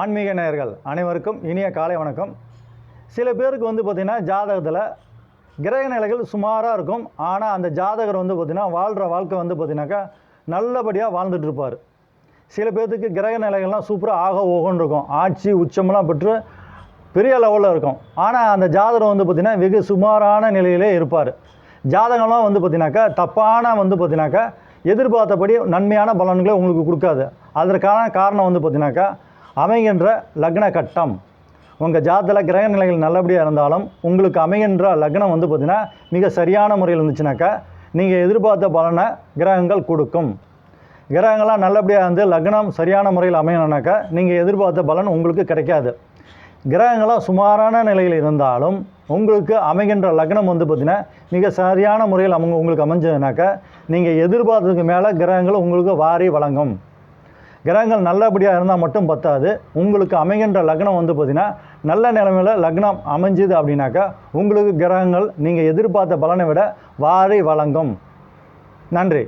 ஆன்மீக நேயர்கள் அனைவருக்கும் இனிய காலை வணக்கம். சில பேருக்கு வந்து பார்த்திங்கன்னா ஜாதகத்தில் கிரக நிலைகள் சுமாராக இருக்கும். ஆனால் அந்த ஜாதகர் வந்து பார்த்திங்கன்னா வாழ்கிற வாழ்க்கை வந்து பார்த்திங்கனாக்கா நல்லபடியாக வாழ்ந்துட்டு இருப்பார். சில பேர்த்துக்கு கிரக நிலைகள்லாம் சூப்பராக ஆக ஓகோன்னு இருக்கும். ஆட்சி உச்சமெல்லாம் பெற்று பெரிய லெவலில் இருக்கும். ஆனால் அந்த ஜாதகம் வந்து பார்த்திங்கன்னா வெகு சுமாரான நிலையிலே இருப்பார். ஜாதகம்லாம் வந்து பார்த்திங்கனாக்கா தப்பான வந்து பார்த்திங்கனாக்கா எதிர்பார்த்தபடி நன்மையான பலன்களை உங்களுக்கு கொடுக்காது. அதற்கான காரணம் வந்து பார்த்திங்கனாக்கா அமைகின்ற லக்ன கட்டம். உங்கள் ஜாதத்தில் கிரக நிலைகள் நல்லபடியாக இருந்தாலும் உங்களுக்கு அமைகின்ற லக்னம் வந்து பார்த்திங்கன்னா மிக சரியான முறையில் இருந்துச்சுனாக்கா நீங்கள் எதிர்பார்த்த பலனை கிரகங்கள் கொடுக்கும். கிரகங்கள்லாம் நல்லபடியாக இருந்து லக்னம் சரியான முறையில் அமையணுனாக்கா நீங்கள் எதிர்பார்த்த பலன் உங்களுக்கு கிடைக்காது. கிரகங்களாக சுமாரான நிலையில் இருந்தாலும் உங்களுக்கு அமைகின்ற லக்னம் வந்து பார்த்திங்கன்னா மிக சரியான முறையில் அவங்க உங்களுக்கு அமைஞ்சதுனாக்கா நீங்கள் எதிர்பார்த்ததுக்கு மேலே கிரகங்கள் உங்களுக்கு வாரி வழங்கும். கிரகங்கள் நல்லபடியாக இருந்தால் மட்டும் பத்தாது. உங்களுக்கு அமைகின்ற லக்னம் வந்து பார்த்திங்கன்னா நல்ல நிலைமையில் லக்னம் அமைஞ்சுது அப்படின்னாக்கா உங்களுக்கு கிரகங்கள் நீங்கள் எதிர்பார்த்த பலனை விட வாரி வழங்கும். நன்றி.